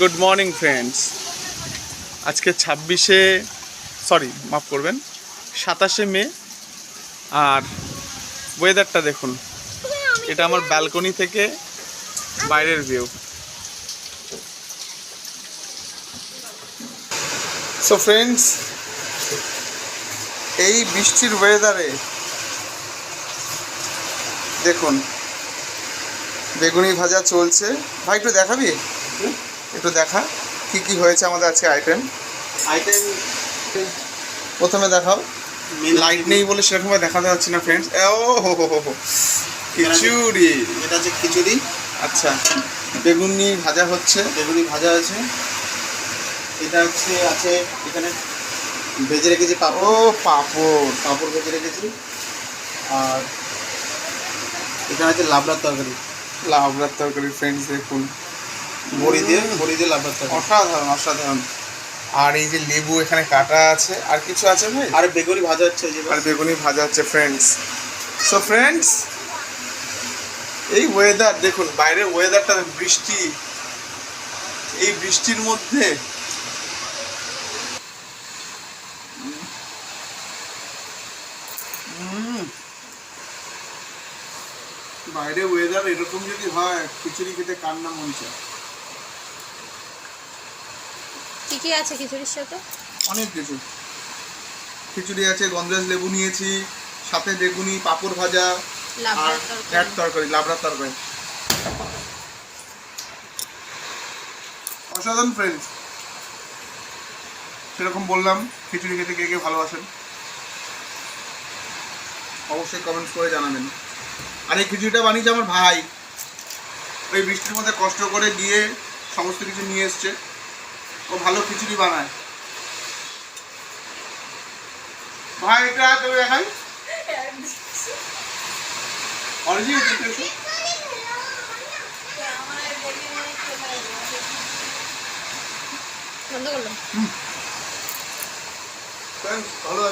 Good morning friends আজকে ছাব্বিশে sorry মাফ করবেন, সাতাশে মে, আর ওয়েদারটা দেখুন। এটা আমার ব্যালকনি থেকে বাইরের ভিউ সো ফ্রেন্ডস এই বৃষ্টির ওয়েদারে দেখুন, বেগুনি ভাজা চলছে। ভাই, একটু দেখাবি? একটু দেখা কি কি হয়েছে আমাদের আজকে আইটেম আইটেম প্রথমে দেখাও। লাইট নেই বলে সেরকমভাবে দেখাতে যাচ্ছে না ফ্রেন্ডস ও হো হো হো হো। খিচুড়ি। এটা হচ্ছে খিচুড়ি। আচ্ছা বেগুনি ভাজা হচ্ছে। বেগুনি ভাজা আছে এটা হচ্ছে আছে এখানে ভেজে রেখেছি পাপড়। ও পাঁপড়। পাপড় ভেজে রেখেছি। আর এখানে আছে লাবড়ার তরকারি। লাবড়ার তরকারি ফ্রেন্ডস দেখুন। বড়ি দিয়ে বড়ি দিয়ে লাবড়ার অসাধারণ অসাধারণ। আর এই যে লেবু এখানে কাটা আছে আর কিছু আছে ভাই? আর বেগুনি ভাজা হচ্ছে যে আর বেগুনি ভাজা হচ্ছে ফ্রেন্ডস সো ফ্রেন্ডস এই ওয়েদার দেখুন বাইরের ওয়েদারটা বৃষ্টি। এই বৃষ্টির মধ্যে বাইরে ওয়েদার এরকম যদি হয় খিচুড়ি খেতে কার না মন চায়? কি কি আছে খিচুড়ির সাথে? অনেক কিছু। খিচুড়ি আছে গন্ধরাজ লেবু নিয়েছি সাথে বেগুনি পাঁপড় ভাজা আর তরকারি। তরকারি লাবড়ার তরকারি। অসাধারণ ফ্রেন্ডস সেরকম বললাম খিচুড়ি খেতে কে কে ভালোবাসেন? অবশ্যই কমেন্টস করে জানাবেন। আর এই খিচুড়িটা বানিয়েছে আমার ভাই। ওই বৃষ্টির মধ্যে কষ্ট করে গিয়ে সমস্ত কিছু নিয়ে এসছে। ও ভালো খিচুড়ি বানায়। ভাই এটা তুমি দেখাই। অরিজিৎ বন্ধ করলাম ভালো